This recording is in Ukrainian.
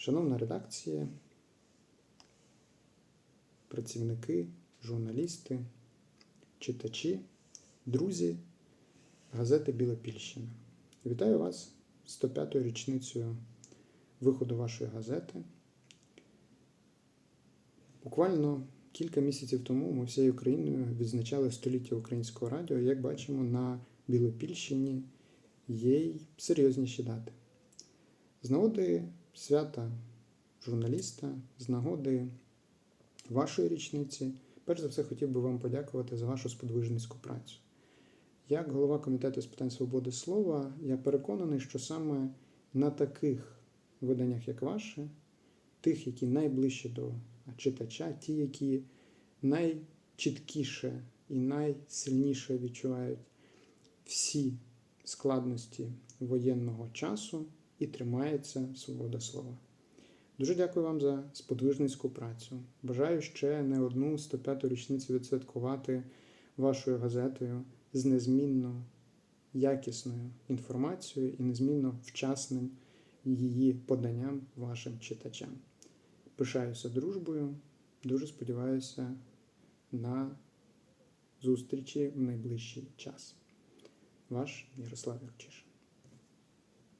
Шановна редакція, працівники, журналісти, читачі, друзі газети Білопільщина. Вітаю вас з 105-ю річницею виходу вашої газети. Буквально кілька місяців тому ми всією Україною відзначали століття українського радіо. Як бачимо, на Білопільщині є й серйозніші дати. З нагоди свята журналіста, з нагоди вашої річниці, перш за все хотів би вам подякувати за вашу сподвижницьку працю. Як голова комітету з питань свободи слова, я переконаний, що саме на таких виданнях, як ваше, тих, які найближче до читача, ті, які найчіткіше і найсильніше відчувають всі складності воєнного часу і тримається свобода слова. Дуже дякую вам за сподвижницьку працю. Бажаю ще не одну 105-ту річницю відсвяткувати вашою газетою з незмінно якісною інформацією і незмінно вчасним її поданням вашим читачам. Пишаюся дружбою, дуже сподіваюся на зустрічі в найближчий час. Ваш Ярослав Юрчишин.